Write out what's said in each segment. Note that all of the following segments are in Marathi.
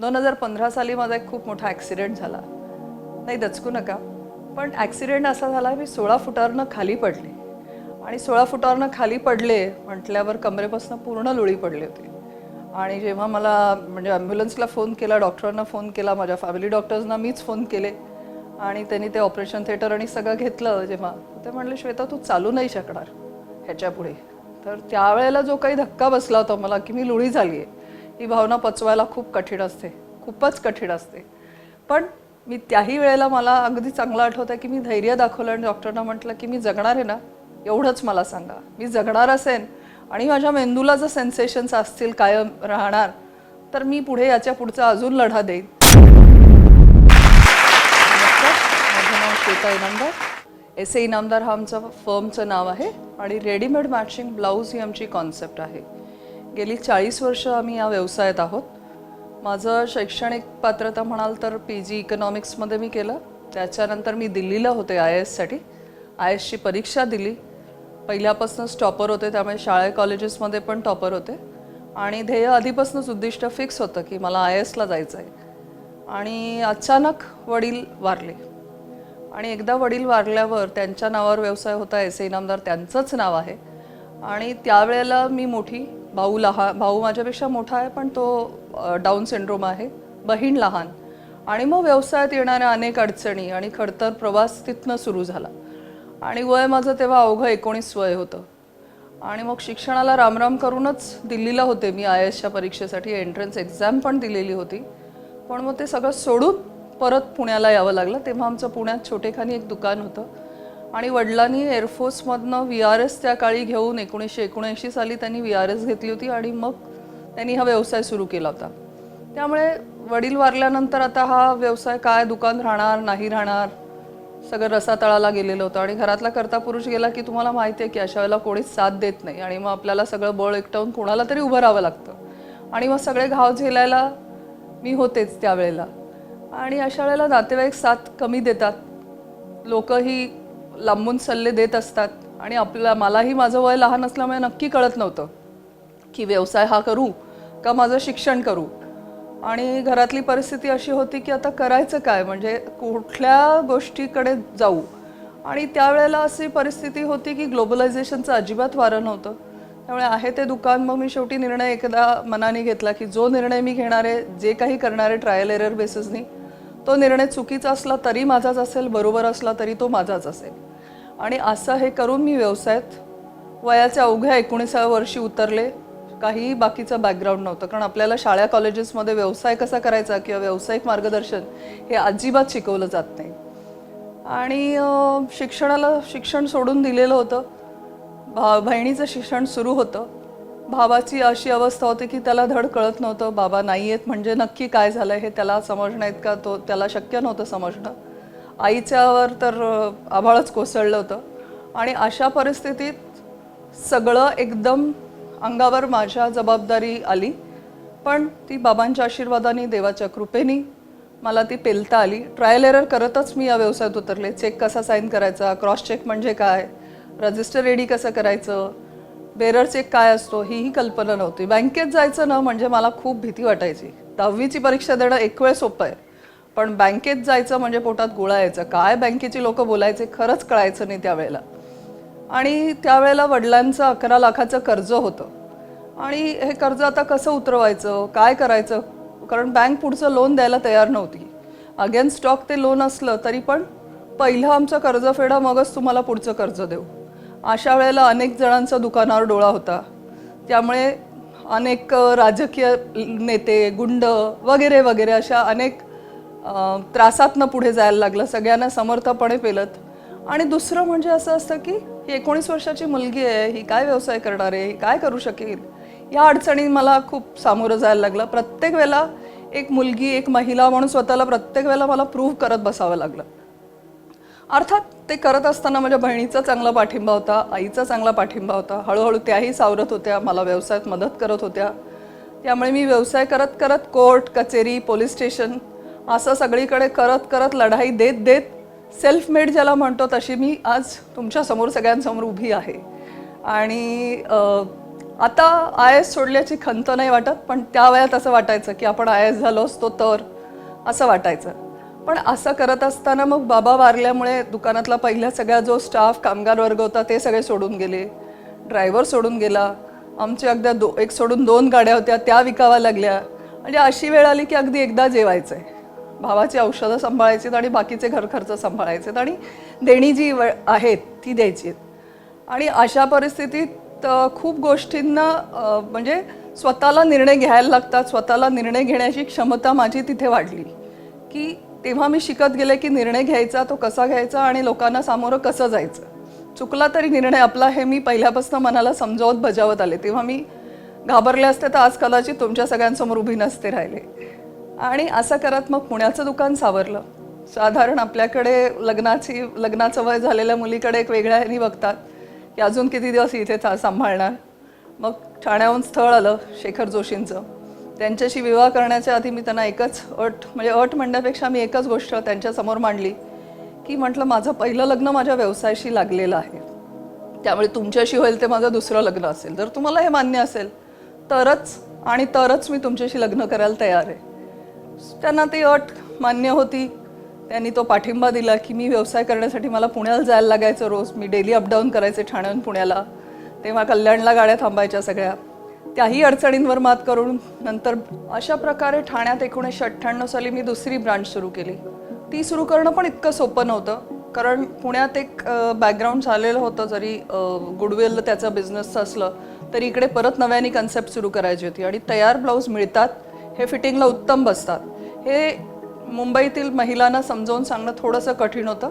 दोन हजार पंधरा साली माझा एक खूप मोठा ॲक्सिडेंट झाला. नाही दचकू नका. पण ॲक्सिडेंट असा झाला मी सोळा फुटावरनं खाली पडले. आणि सोळा फुटावरनं खाली पडले म्हटल्यावर कमरेपासून पूर्ण लोळी पडली होती. आणि जेव्हा मला म्हणजे ॲम्ब्युलन्सला फोन केला डॉक्टरांना फोन केला माझ्या फॅमिली डॉक्टर्सना मीच फोन केले. आणि त्यांनी ते ऑपरेशन थिएटर आणि सगळं घेतलं जेव्हा. ते म्हणले श्वेता तू चालू नाही शकणार ह्याच्यापुढे. तर त्यावेळेला जो काही धक्का बसला होता मला की मी लुळी झाली आहे ही भावना पचवायला खूप कठीण असते. खूपच कठीण असते. पण मी त्याही वेळेला मला अगदी चांगलं आठवतं की मी धैर्य दाखवलं आणि डॉक्टरना म्हटलं की मी जगणार आहे ना एवढंच मला सांगा. मी जगणार असेन आणि माझ्या मेंदूला जर सेन्सेशन्स असतील कायम राहणार तर मी पुढे याच्या पुढचा अजून लढा देईन. माझं नाव श्वेता इनामदार. एस ए इनामदार हा आमचं फर्मचं नाव आहे आणि रेडीमेड मॅचिंग ब्लाऊज ही आमची कॉन्सेप्ट आहे. गेली चाळीस वर्ष आम्ही या व्यवसायात आहोत. माझं शैक्षणिक पात्रता म्हणाल तर पी जी इकॉनॉमिक्समध्ये मी केलं. त्याच्यानंतर मी दिल्लीला होते आय एससाठी. आय एसची परीक्षा दिली. पहिल्यापासूनच टॉपर होते त्यामुळे शाळे कॉलेजेसमध्ये पण टॉपर होते. आणि ध्येय आधीपासूनच उद्दिष्ट फिक्स होतं की मला आय एसला जायचं आहे आणि अचानक वडील वारले. आणि एकदा वडील वारल्यावर त्यांच्या नावावर व्यवसाय होता एस इनामदार त्यांचंच नाव आहे. आणि त्यावेळेला मी मोठी भाऊ लहान भाऊ माझ्यापेक्षा मोठा आहे पण तो डाऊन सिंड्रोम आहे. बहीण लहान. आणि मग व्यवसायात येणाऱ्या अनेक अडचणी आणि खडतर प्रवास तिथनं सुरू झाला. आणि वय माझं तेव्हा अवघं एकोणीस वय होतं. आणि मग शिक्षणाला रामराम करूनच दिल्लीला होते मी. आय एसच्या परीक्षेसाठी एंट्रन्स एक्झाम पण दिलेली होती. पण मग ते सगळं सोडून परत पुण्याला यावं लागलं. तेव्हा आमचं पुण्यात छोटेखानी एक दुकान होतं. आणि वडिलांनी एअरफोर्समधनं व्ही आर एस त्या काळी घेऊन एकोणीसशे एकोणऐंशी साली त्यांनी व्ही आर एस घेतली होती आणि मग त्यांनी हा व्यवसाय सुरू केला होता. त्यामुळे वडील वारल्यानंतर आता हा व्यवसाय काय दुकान राहणार नाही राहणार सगळं रसातळाला गेलेलं होतं. आणि घरातला करता पुरुष गेला की तुम्हाला माहिती आहे की अशा वेळेला कोणीच साथ देत नाही आणि मग आपल्याला सगळं बळ एकटवून कोणाला तरी उभं राहावं लागतं. आणि मग सगळे घाव झेलायला मी होतेच त्यावेळेला. आणि अशा वेळेला नातेवाईक साथ कमी देतात. लोकंही लांबून सल्ले देत असतात. आणि आपल्या मलाही माझं वय लहान असल्यामुळे नक्की कळत नव्हतं की व्यवसाय हा करू का माझं शिक्षण करू. आणि घरातली परिस्थिती अशी होती की आता करायचं काय? म्हणजे कुठल्या गोष्टीकडे जाऊ? आणि त्यावेळेला अशी परिस्थिती होती की ग्लोबलायझेशनचं अजिबात वारं नव्हतं. त्यामुळे आहे ते दुकान मग मी शेवटी निर्णय एकदा मनाने घेतला की जो निर्णय मी घेणार आहे जे काही करणार आहे ट्रायल एरर बेसिसनी तो निर्णय चुकीचा असला तरी माझाच असेल बरोबर असला तरी तो माझाच असेल. आणि असं हे करून मी व्यवसायात वयाच्या अवघ्या एकोणीसाव्या वर्षी उतरले. काही बाकीचं बॅकग्राऊंड नव्हतं. कारण आपल्याला शाळा कॉलेजेसमध्ये व्यवसाय कसा करायचा किंवा व्यावसायिक मार्गदर्शन हे अजिबात शिकवलं जात नाही. आणि शिक्षणाला शिक्षण सोडून दिलेलं होतं. भा बहिणीचं शिक्षण सुरू होतं. भावाची अशी अवस्था होती की त्याला धड कळत नव्हतं. बाबा नाही आहेत म्हणजे नक्की काय झालं हे त्याला समजणं इतका तो त्याला शक्य नव्हतं समजणं. आईच्यावर तर आभाळच कोसळलं होतं. आणि अशा परिस्थितीत सगळं एकदम अंगावर माझ्या जबाबदारी आली. पण ती बाबांच्या आशीर्वादाने देवाच्या कृपेने मला ती पेलता आली. ट्रायल एरर करतच मी या व्यवसायात उतरले. चेक कसा साईन करायचा? क्रॉस चेक म्हणजे काय? रजिस्टर रेडी कसं करायचं? बेरर चेक काय असतो? हीही कल्पना नव्हती. बँकेत जायचं ना म्हणजे मला खूप भीती वाटायची. दहावीची परीक्षा देणं एक वेळ सोपं आहे. पण बँकेत जायचं म्हणजे पोटात गोळा यायचं. काय बँकेची लोक बोलायचे खरंच कळायचं नाही त्यावेळेला. आणि त्यावेळेला वडिलांचं अकरा लाखाचं कर्ज होतं. आणि हे कर्ज आता कसं उतरवायचं? काय करायचं? कारण बँक पुढचं लोन द्यायला तयार नव्हती. अगेन स्टॉक ते लोन असलं तरी पण पहिलं आमचं कर्ज फेडा मगच तुम्हाला पुढचं कर्ज देऊ. अशा वेळेला अनेक जणांचा दुकानावर डोळा होता. त्यामुळे अनेक राजकीय नेते गुंड वगैरे वगैरे अशा अनेक त्रासातनं पुढे जायला लागलं सगळ्यांना समर्थपणे पेलत. आणि दुसरं म्हणजे असं असतं की ही एकोणीस वर्षाची मुलगी आहे ही काय व्यवसाय करणार आहे ही काय करू शकेल? या अडचणी मला खूप सामोरं जायला लागलं. प्रत्येक वेळेला एक मुलगी एक महिला म्हणून स्वतःला प्रत्येक वेळेला मला प्रूव्ह करत बसावं लागलं. अर्थात ते करत असताना माझ्या बहिणीचा चांगला पाठिंबा होता आईचा चांगला पाठिंबा होता. हळूहळू त्याही सावरत होत्या मला व्यवसायात मदत करत होत्या. त्यामुळे मी व्यवसाय करत करत कोर्ट कचेरी पोलीस स्टेशन असं सगळीकडे करत करत लढाई देत देत सेल्फ मेड ज्याला म्हणतो तशी मी आज तुमच्यासमोर सगळ्यांसमोर उभी आहे. आणि आता आय एस सोडल्याची खंत नाही वाटत पण त्या वयात असं वाटायचं की आपण आय एस झालो असतो तर असं वाटायचं. पण असं करत असताना मग बाबा वारल्यामुळे दुकानातला पहिला सगळा जो स्टाफ कामगार वर्ग होता ते सगळे सोडून गेले. ड्रायव्हर सोडून गेला. आमच्या अगदी दो एक सोडून दोन गाड्या होत्या त्या विकाव्या लागल्या. म्हणजे अशी वेळ आली की अगदी एकदा जेवायचं आहे भावाची औषधं सांभाळायची आणि बाकीचे घरखर्च सांभाळायचे आणि देणी जी व- आहेत ती द्यायची आणि अशा परिस्थितीत खूप गोष्टींना म्हणजे स्वतःला निर्णय घ्यायला लागतात. स्वतःला निर्णय घेण्याची क्षमता माझी तिथे वाढली. की तेव्हा मी शिकत गेले की निर्णय घ्यायचा तो कसा घ्यायचा आणि लोकांना सामोरं कसं जायचं. चुकला तरी निर्णय आपला हे मी पहिल्यापासून मनाला समजावत बजावत आले. तेव्हा मी घाबरले असते तर आज कदाचित तुमच्या सगळ्यांसमोर उभी नसते राहिले. आणि असं करत मग पुण्याचं दुकान सावरलं. साधारण आपल्याकडे लग्नाची लग्नाचं वय झालेल्या मुलीकडे एक वेगळ्या ह्यानी बघतात. की अजून किती दिवस इथे चा- सांभाळणार? मग ठाण्याहून स्थळ आलं शेखर जोशींचं. त्यांच्याशी विवाह करण्याच्या आधी मी त्यांना एकच अट म्हणजे अट म्हणण्यापेक्षा मी एकच गोष्ट त्यांच्यासमोर मांडली की म्हटलं माझं पहिलं लग्न माझ्या व्यवसायाशी लागलेलं आहे. त्यामुळे तुमच्याशी होईल ते माझं दुसरं लग्न असेल. जर तुम्हाला हे मान्य असेल तरच आणि तरच मी तुमच्याशी लग्न करायला तयार आहे. त्यांना ती अट मान्य होती. त्यांनी तो पाठिंबा दिला की मी व्यवसाय करण्यासाठी मला पुण्याला जायला लागायचं रोज. मी डेली अपडाऊन करायचे ठाण्याहून पुण्याला. तेव्हा कल्याणला गाड्या थांबायच्या सगळ्या. त्याही अडचणींवर मात करून नंतर अशा प्रकारे ठाण्यात एकोणीसशे अठ्ठ्याण्णव साली मी दुसरी ब्रांच सुरू केली. ती सुरू करणं पण इतकं सोपं नव्हतं. कारण पुण्यात एक बॅकग्राऊंड झालेलं होतं जरी गुडवेल त्याचं बिझनेसचं असलं तरी इकडे परत नव्याने कन्सेप्ट सुरू करायची होती. आणि तयार ब्लाऊज मिळतात. हे फिटिंगला उत्तम बसतात. हे मुंबईतील महिलांना समजावून सांगणं थोडंसं कठीण होतं.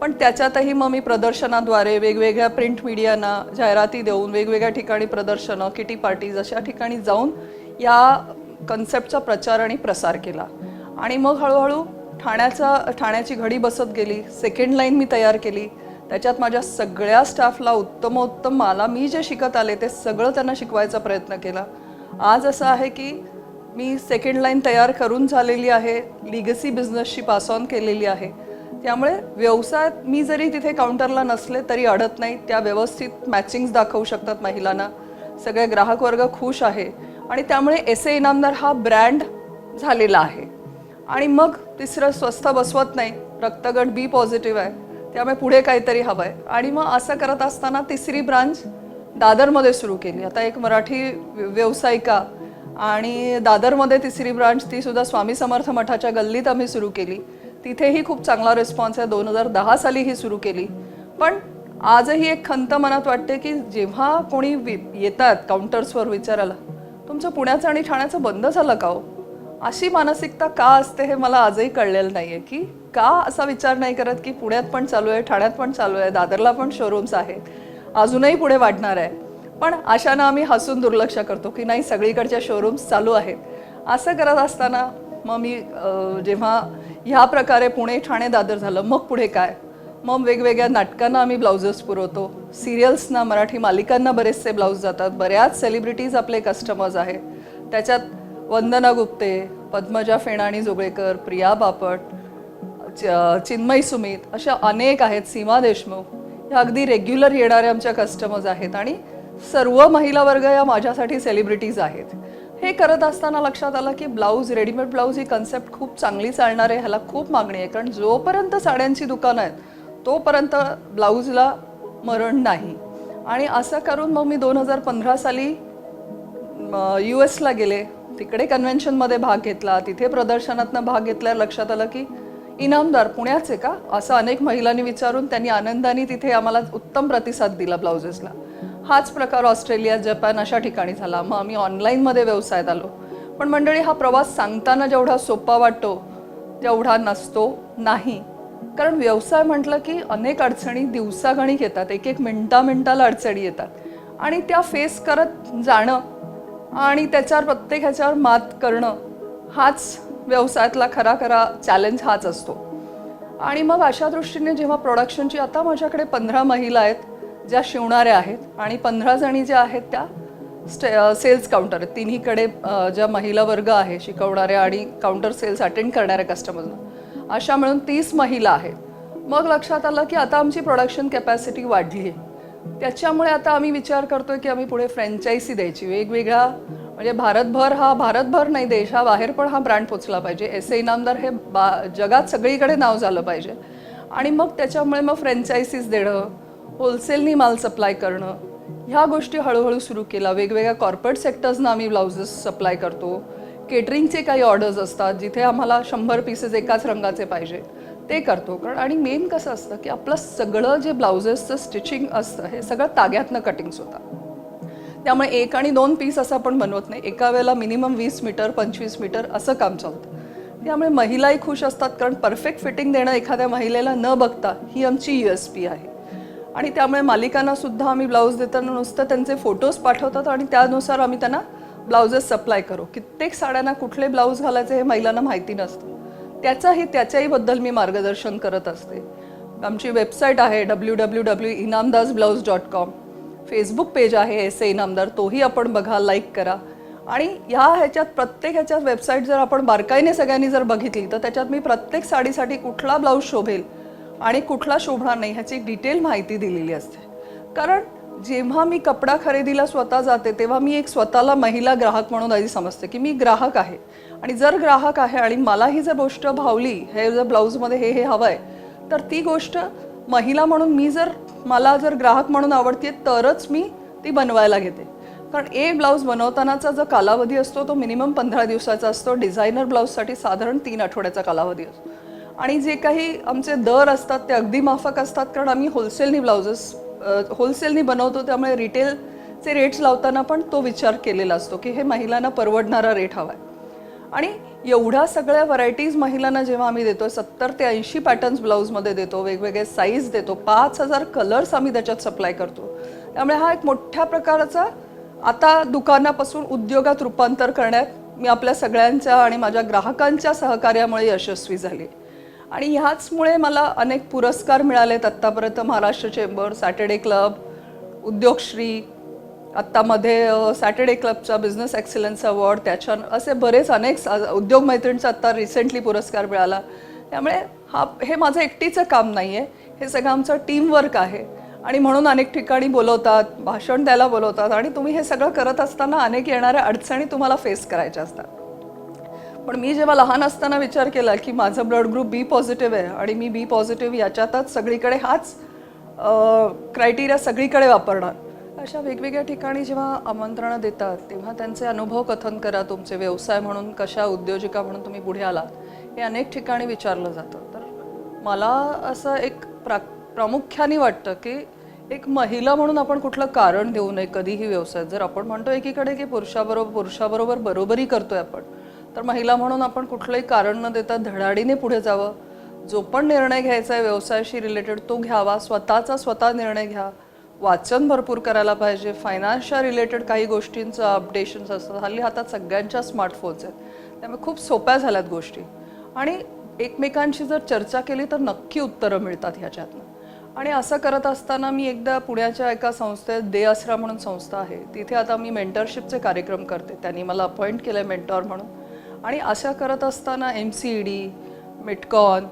पण त्याच्यातही मग मी प्रदर्शनाद्वारे वेगवेगळ्या प्रिंट मीडियांना जाहिराती देऊन वेगवेगळ्या ठिकाणी प्रदर्शनं किटी पार्टीज अशा ठिकाणी जाऊन या कन्सेप्टचा प्रचार आणि प्रसार केला. आणि मग हळूहळू ठाण्याचा ठाण्याची घडी बसत गेली. सेकंड लाईन मी तयार केली. त्याच्यात माझ्या सगळ्या स्टाफला उत्तमोत्तम मला मी जे शिकत आले ते सगळं त्यांना शिकवायचा प्रयत्न केला. आज असं आहे की मी सेकंड लाईन तयार करून झालेली आहे लिगसी बिझनेसशी पास ऑन केलेली आहे. त्यामुळे व्यवसायात मी जरी तिथे काउंटरला नसले तरी अडत नाही त्या व्यवस्थित मॅचिंग्स दाखवू शकतात महिलांना. सगळे ग्राहक वर्ग खुश आहे. आणि त्यामुळे एस ए इनामदार हा ब्रँड झालेला आहे. आणि मग तिसरं स्वस्त बसवत नाही. रक्तगट बी पॉझिटिव्ह आहे. त्यामुळे पुढे काहीतरी हवं आहे आणि मग असं करत असताना तिसरी ब्रांच दादरमध्ये सुरू केली. आता एक मराठी व्य- व्यावसायिका आणि दादरमध्ये तिसरी ब्रांच ती सुद्धा स्वामी समर्थ मठाच्या गल्लीत आम्ही सुरू केली. तिथेही खूप चांगला रिस्पॉन्स आहे. दोन हजार दहा साली ही सुरू केली. पण आजही एक खंत मनात वाटते की जेव्हा कोणी वि- येतात काउंटर्सवर विचारायला तुमचं पुण्याचं आणि ठाण्याचं बंद झालं का हो? अशी मानसिकता का असते हे मला आजही कळलेलं नाही आहे की का असा विचार नाही करत की पुण्यात पण चालू आहे ठाण्यात पण चालू आहे दादरला पण शोरूम्स आहेत. अजूनही पुढे वाढणार आहे. पण अशानं आम्ही हसून दुर्लक्ष करतो की नाही सगळीकडच्या शोरूम्स चालू आहेत. असं करत असताना मग मी जेव्हा ह्या प्रकारे पुणे ठाणे दादर झालं मग पुढे काय? मग वेगवेगळ्या नाटकांना आम्ही ब्लाउजेस पुरवतो सिरियल्सना मराठी मालिकांना बरेचसे ब्लाऊज जातात बऱ्याच सेलिब्रिटीज आपले कस्टमर्स आहेत. त्याच्यात वंदना गुप्ते पद्मजा फेणाणी जोगळेकर प्रिया बापट चिन्मय चिन्मयी सुमित अशा अनेक आहेत सीमा देशमुख. ह्या अगदी रेग्युलर येणारे आमच्या कस्टमर्स आहेत आणि सर्व महिला वर्ग या माझ्यासाठी सेलिब्रिटीज आहेत. हे करत असताना लक्षात आलं की ब्लाऊज रेडीमेड ब्लाऊज ही कन्सेप्ट खूप चांगली चालणार आहे ह्याला खूप मागणी आहे. कारण जोपर्यंत साड्यांची दुकानं आहेत तोपर्यंत ब्लाऊजला मरण नाही. आणि असं करून मग मी दोन हजार पंधरा साली यू एसला गेले. तिकडे कन्व्हेन्शनमध्ये भाग घेतला. तिथे प्रदर्शनातनं भाग घेतल्यावर लक्षात आलं की इनामदार पुण्याचे का? असं अनेक महिलांनी विचारून त्यांनी आनंदाने तिथे आम्हाला उत्तम प्रतिसाद दिला ब्लाउजेसला हाच प्रकार ऑस्ट्रेलिया जपान अशा ठिकाणी झाला. मग आम्ही ऑनलाईनमध्ये व्यवसायात आलो. पण मंडळी हा प्रवास सांगताना जेवढा सोपा वाटतो तेवढा नसतो नाही. कारण व्यवसाय म्हटलं की अनेक अडचणी दिवसागणिक येतात. एक एक मिनटा मिनटाला अडचणी येतात. आणि त्या फेस करत जाणं आणि त्याच्यावर प्रत्येक ह्याच्यावर मात करणं हाच व्यवसायातला खरा खरा चॅलेंज हाच असतो. आणि मग अशा दृष्टीने जेव्हा प्रोडक्शनची आता माझ्याकडे पंधरा महिला आहेत ज्या शिवणाऱ्या आहेत आणि पंधरा जणी ज्या आहेत त्या स्टे सेल्स काउंटर तिन्हीकडे ज्या महिला वर्ग आहे शिकवणाऱ्या आणि काउंटर सेल्स अटेंड करणाऱ्या कस्टमरना अशा मिळून तीस महिला आहेत. मग लक्षात आलं की आता आमची प्रोडक्शन कॅपॅसिटी वाढली आहे. त्याच्यामुळे आता आम्ही विचार करतोय की आम्ही पुढे फ्रँचायसी द्यायची. वेगवेगळ्या म्हणजे भारतभर हा भारतभर नाही देशाबाहेर पण हा ब्रँड पोचला पाहिजे. एस ए इनामदार हे बा जगात सगळीकडे नाव झालं पाहिजे. आणि मग त्याच्यामुळे मग फ्रँचायसीज देणं होलसेलनी माल सप्लाय करणं ह्या गोष्टी हळूहळू सुरू केल्या. वेगवेगळ्या कॉर्पोरेट सेक्टर्सना आम्ही ब्लाउजेस सप्लाय करतो. केटरिंगचे काही ऑर्डर्स असतात जिथे आम्हाला शंभर पीसेस एकाच रंगाचे पाहिजे ते करतो. कारण आणि मेन कसं असतं की आपलं सगळं जे ब्लाउजेसचं स्टिचिंग असतं हे सगळं ताग्यातनं कटिंग्स होतात. त्यामुळे एक आणि दोन पीस असं आपण बनवत नाही. एका वेळेला मिनिमम वीस मीटर पंचवीस मीटर असं काम चालतं. त्यामुळे महिलाही खुश असतात कारण परफेक्ट फिटिंग देणं एखाद्या महिलेला न बघता ही आमची यू एस पी आहे. आणि त्यामुळे मालिकांना सुद्धा आम्ही ब्लाऊज देताना नुसतं त्यांचे फोटोज पाठवतात आणि त्यानुसार आम्ही त्यांना ब्लाउजेस सप्लाय करू. कित्येक साड्यांना कुठले ब्लाऊज घालायचे हे महिलांना माहिती नसतं. त्याचाही त्याच्याही बद्दल मी मार्गदर्शन करत असते. आमची वेबसाईट आहे W W W Inamdar blouse dot com Facebook page आहे एस ए इनामदार तोही आपण बघा लाईक करा. आणि ह्या ह्याच्यात प्रत्येक ह्याच्यात वेबसाईट जर आपण बारकाईने सगळ्यांनी जर बघितली तर त्याच्यात मी प्रत्येक साडीसाठी कुठला ब्लाऊज शोभेल आणि कुठला शोभणार नाही ह्याची डिटेल माहिती दिलेली असते. कारण जेव्हा मी कपडा खरेदीला स्वतः जाते तेव्हा मी एक स्वतःला महिला ग्राहक म्हणून आधी समजते की मी ग्राहक आहे. आणि जर ग्राहक आहे आणि मला ही जर गोष्ट भावली हे जर ब्लाऊजमध्ये हे हे हवं आहे तर ती गोष्ट महिला म्हणून मी जर मला जर ग्राहक म्हणून आवडते तरच मी ती बनवायला घेते. कारण एक ब्लाऊज बनवतानाचा जो कालावधी असतो तो मिनिमम पंधरा दिवसाचा असतो. डिझायनर ब्लाऊजसाठी साधारण तीन आठवड्याचा कालावधी असतो. आणि जे काही आमचे दर असतात ते अगदी माफक असतात कारण आम्ही होलसेलनी ब्लाउजेस होलसेलनी बनवतो त्यामुळे रिटेलचे रेट्स लावताना पण तो विचार केलेला असतो की हे महिलांना परवडणारा रेट हवा आहे. आणि एवढ्या सगळ्या व्हरायटीज महिलांना जेव्हा आम्ही देतो सत्तर ते ऐंशी पॅटर्न्स ब्लाऊजमध्ये देतो वेगवेगळे साईज देतो पाच हजार कलर्स आम्ही त्याच्यात सप्लाय करतो. त्यामुळे हा एक मोठ्या प्रकारचा आता दुकानापासून उद्योगात रूपांतर करण्यात मी आपल्या सगळ्यांच्या आणि माझ्या ग्राहकांच्या सहकार्यामुळे यशस्वी झाली आणि ह्याचमुळे मला अनेक पुरस्कार मिळालेत. आत्तापर्यंत Maharashtra chamber Saturday club Udyogshri आत्तामध्ये Saturday क्लबचा बिझनेस एक्सिलन्स अवॉर्ड त्याच्या असे बरेच अनेक सा- उद्योग मैत्रिणीचा आत्ता रिसेंटली पुरस्कार मिळाला. त्यामुळे हा हे माझं एकटीचं काम नाही आहे हे सगळं आमचं टीमवर्क आहे. आणि म्हणून अनेक ठिकाणी बोलवतात भाषण द्यायला बोलवतात आणि तुम्ही हे सगळं करत असताना अनेक येणाऱ्या अडचणी तुम्हाला फेस करायच्या असतात. पण मी जेव्हा लहान असताना विचार केला की माझं ब्लड ग्रुप बी पॉझिटिव्ह आहे आणि मी बी पॉझिटिव्ह याच्यातच सगळीकडे हाच क्रायटेरिया सगळीकडे वापरणार. अशा वेगवेगळ्या ठिकाणी जेव्हा आमंत्रणं देतात तेव्हा त्यांचे अनुभव कथन करा तुमचे व्यवसाय म्हणून कशा उद्योजिका म्हणून तुम्ही पुढे आलात हे अनेक ठिकाणी विचारलं जातं. तर मला असं एक प्रा प्रामुख्याने वाटतं की एक महिला म्हणून आपण कुठलं कारण देऊ नये कधीही व्यवसायात. जर आपण म्हणतो एकीकडे की पुरुषाबरोबर पुरुषाबरोबर बरोबरी करतोय आपण तर महिला म्हणून आपण कुठलंही कारण न देता धडाडीने पुढे जावं. जो पण निर्णय घ्यायचा आहे व्यवसायाशी रिलेटेड तो घ्यावा. स्वतःचा स्वतः निर्णय घ्या. वाचन भरपूर करायला पाहिजे. फायनान्सच्या रिलेटेड काही गोष्टींचं अपडेशन्स असतात. हल्ली हातात सगळ्यांच्या स्मार्टफोन्स आहेत. त्यामुळे खूप सोप्या झाल्यात गोष्टी. आणि एकमेकांशी जर चर्चा केली तर नक्की उत्तरं मिळतात ह्याच्यातनं. आणि असं करत असताना मी एकदा पुण्याच्या एका संस्थेत दे असरा म्हणून संस्था आहे. तिथे आता मी मेंटरशिपचे कार्यक्रम करते. त्यांनी मला अपॉइंट केलं आहे मेंटॉर म्हणून. आणि अशा करत असताना M C E D MITCON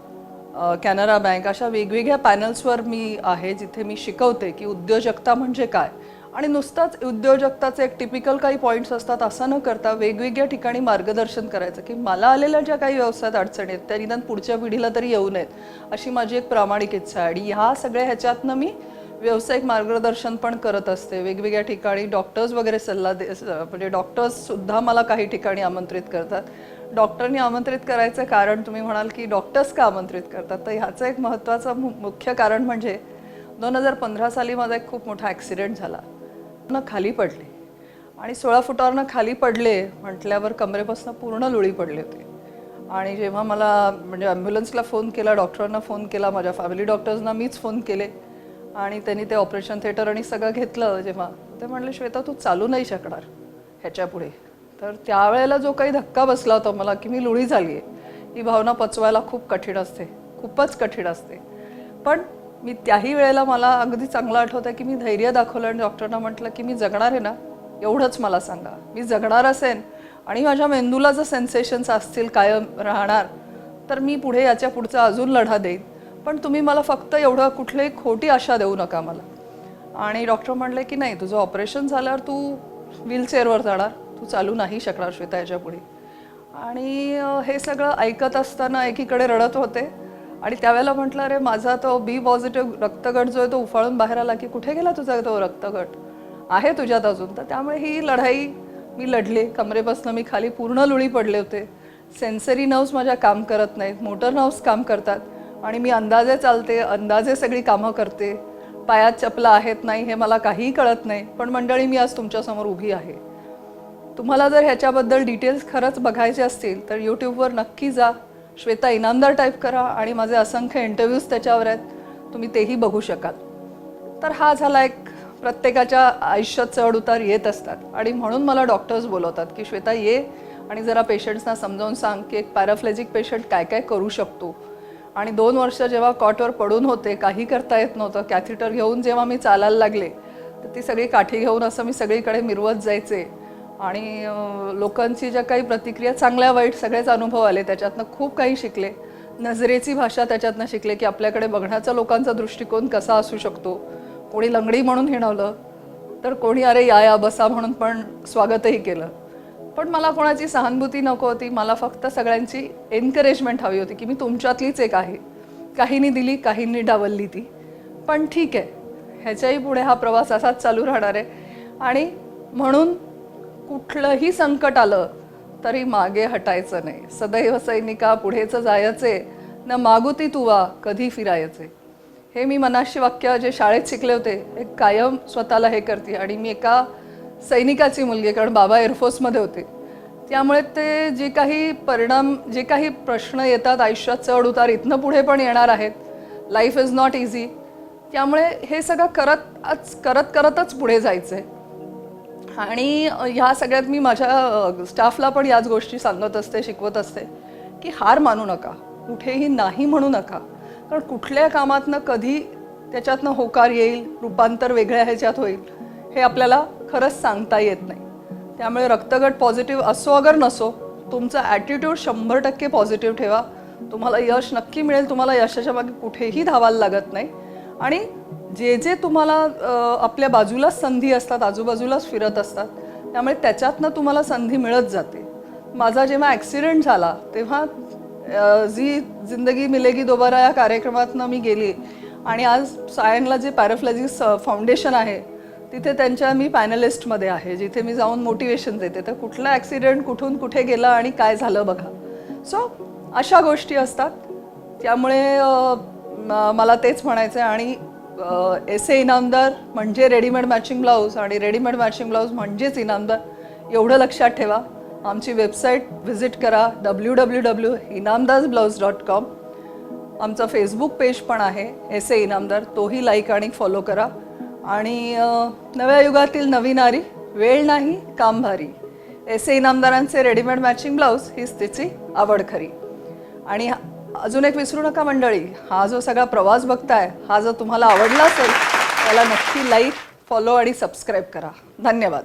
Canara bank अशा वेगवेगळ्या पॅनल्सवर मी आहे जिथे मी शिकवते की उद्योजकता म्हणजे काय. आणि नुसताच उद्योजकताचे एक टिपिकल काही पॉईंट्स असतात असं न करता वेगवेगळ्या ठिकाणी मार्गदर्शन करायचं की मला आलेल्या ज्या काही व्यवसायात अडचणी आहेत त्या निदान पुढच्या पिढीला तरी येऊ नयेत अशी माझी एक प्रामाणिक इच्छा आहे. आणि ह्या सगळ्या ह्याच्यातनं मी व्यावसायिक मार्गदर्शन पण करत असते. वेगवेगळ्या ठिकाणी डॉक्टर्स वगैरे सल्ला दे म्हणजे डॉक्टर्ससुद्धा मला काही ठिकाणी आमंत्रित करतात. डॉक्टरनी आमंत्रित करायचं कारण तुम्ही म्हणाल की डॉक्टर्स का आमंत्रित करतात? तर ह्याचं एक महत्त्वाचं मु- मुख्य कारण म्हणजे दोन हजार पंधरा साली माझा एक खूप मोठा ॲक्सिडेंट झाला. न खाली पडले. आणि सोळा फुटावरनं खाली पडले म्हटल्यावर कमरेपासून पूर्ण लुळी पडले होते. आणि जेव्हा मला म्हणजे ॲम्ब्युलन्सला फोन केला डॉक्टरांना फोन केला माझ्या फॅमिली डॉक्टर्सना मीच फोन केले. आणि त्यांनी ते ऑपरेशन थिएटर आणि सगळं घेतलं जेव्हा ते म्हणले श्वेता तू चालू नाही शकणार ह्याच्या पुढे. तर त्यावेळेला जो काही धक्का बसला होता मला की मी लुळी झाली आहे. ही भावना पचवायला खूप कठीण असते खूपच कठीण असते. पण मी त्याही वेळेला मला अगदी चांगलं आठवतं की मी धैर्य दाखवलं आणि डॉक्टरना म्हटलं की मी जगणार आहे ना एवढंच मला सांगा. मी जगणार असेन आणि माझ्या मेंदूला जर सेन्सेशन्स असतील कायम राहणार तर मी पुढे याच्या पुढचा अजून लढा देईन. पण तुम्ही मला फक्त एवढं कुठली खोटी आशा देऊ नका मला. आणि डॉक्टर म्हणले की नाही तुझं ऑपरेशन झाल्यावर तू व्हीलचेअरवर जाणार तू चालू नाही शकणार श्वेता याच्यापुढे आणि हे सगळं ऐकत असताना एकीकडे रडत होते. आणि त्यावेळेला म्हटलं अरे माझा तो बी पॉझिटिव्ह रक्तगट जो आहे तो उफाळून बाहेर आला की कुठे गेला तुझा तो रक्तगट? आहे तुझ्यात अजून. तर त्यामुळे ही लढाई मी लढले. कमरेपासून मी खाली पूर्ण लुळी पडले होते. सेन्सरी नर्व्स माझ्या काम करत नाहीत. मोटर नर्व्स काम करतात. आणि मी अंदाजे चालते अंदाजे सगळी कामं करते. पायात चपला आहेत नाही हे मला काहीही कळत नाही पण मंडळी मी आज तुमच्यासमोर उभी आहे. तुम्हाला जर ह्याच्याबद्दल डिटेल्स खरंच बघायचे असतील तर यूट्यूबवर नक्की जा. श्वेता इनामदार टाईप करा आणि माझे असंख्य इंटरव्ह्यूज त्याच्यावर आहेत. तुम्ही तेही बघू शकाल. तर हा झाला एक प्रत्येकाच्या आयुष्यात चढ उतार येत असतात. आणि म्हणून मला डॉक्टर्स बोलवतात की श्वेता ये आणि जरा पेशंट्सना समजावून सांग की एक पॅराफ्लेजिक पेशंट काय काय करू शकतो. आणि दोन वर्ष जेव्हा कॉटवर पडून होते काही करता येत नव्हतं. कॅथिटर घेऊन जेव्हा मी चालायला लागले तर ती सगळी काठी घेऊन असं मी सगळीकडे मिरवत जायचे. आणि लोकांची ज्या काही प्रतिक्रिया चांगल्या वाईट सगळेच अनुभव आले. त्याच्यातनं खूप काही शिकले. नजरेची भाषा त्याच्यातनं शिकले की आपल्याकडे बघण्याचा लोकांचा दृष्टिकोन कसा असू शकतो? कोणी लंगडी म्हणून हिणवलं तर कोणी अरे या या बसा म्हणून पण स्वागतही केलं. पण मला कोणाची सहानुभूती नको होती. मला फक्त सगळ्यांची एनकरेजमेंट हवी होती की मी तुमच्यातलीच एक आहे. काहींनी दिली काहींनी डावलली ती. पण ठीक आहे. ह्याच्याही पुढे हा प्रवास असाच चालू राहणार आहे. आणि म्हणून कुठलंही संकट आलं तरी मागे हटायचं नाही. सदैव सैनिका पुढेचं जायचे. न मागुती तुवा कधी फिरायचे. हे मी मनाशी वाक्य जे शाळेत शिकले होते एक कायम स्वतःला हे करते. आणि मी एका सैनिकाची मुलगी कारण बाबा एअरफोर्समध्ये होते. त्यामुळे ते जे काही परिणाम जे काही प्रश्न येतात आयुष्यात चढ उतार इथनं पुढे पण येणार आहेत. लाईफ इज नॉट इझी त्यामुळे हे सगळं करत आज करत करतच पुढे जायचं आहे आणि ह्या सगळ्यात मी माझ्या स्टाफला पण याच गोष्टी सांगत असते शिकवत असते की हार मानू नका. कुठेही नाही म्हणू नका. कारण कुठल्या कामातनं कधी त्याच्यातनं होकार येईल रूपांतर वेगळ्या ह्याच्यात होईल हे आपल्याला खरंच सांगता येत नाही. त्यामुळे रक्तगट पॉझिटिव्ह असो अगर नसो तुमचा ॲटिट्यूड शंभर टक्के पॉझिटिव्ह ठेवा. तुम्हाला यश नक्की मिळेल तुम्हाला यशाच्या मागे कुठेही धावायला लागत नाही. आणि जे जे तुम्हाला आपल्या बाजूलाच संधी असतात आजूबाजूलाच फिरत असतात त्यामुळे त्याच्यातनं तुम्हाला संधी मिळत जाते. माझा जेव्हा ॲक्सिडेंट झाला तेव्हा जी जिंदगी मिलेगी दोबारा या कार्यक्रमातनं मी गेली. आणि आज सायनला जे पॅराफ्लेजिस फाउंडेशन आहे तिथे त्यांच्या मी पॅनलिस्टमध्ये आहे जिथे मी जाऊन मोटिवेशन देते. तर कुठला ॲक्सिडेंट कुठून कुठे गेला आणि काय झालं बघा. सो अशा गोष्टी असतात. त्यामुळे मला तेच म्हणायचं आहे आणि एस ए इनामदार म्हणजे रेडीमेड मॅचिंग ब्लाऊज आणि रेडीमेड मॅचिंग ब्लाऊज म्हणजेच इनामदार एवढं लक्षात ठेवा. आमची वेबसाईट व्हिजिट करा W W W Inamdar blouse dot com आमचा फेसबुक पेज पण आहे एस ए इनामदार. तोही लाईक आणि फॉलो करा. आणि नव्या युगातील नवी नारी वेळ नाही काम भारी. एस ए इनामदारांचे रेडीमेड मॅचिंग ब्लाऊज हीच तिची आवड खरी. आणि अजून एक विसरू नका मंडळी हा जो सगळा प्रवास बघताय हा जर तुम्हाला आवडला असेल त्याला नक्की लाईक फॉलो आणि सबस्क्राईब करा. धन्यवाद.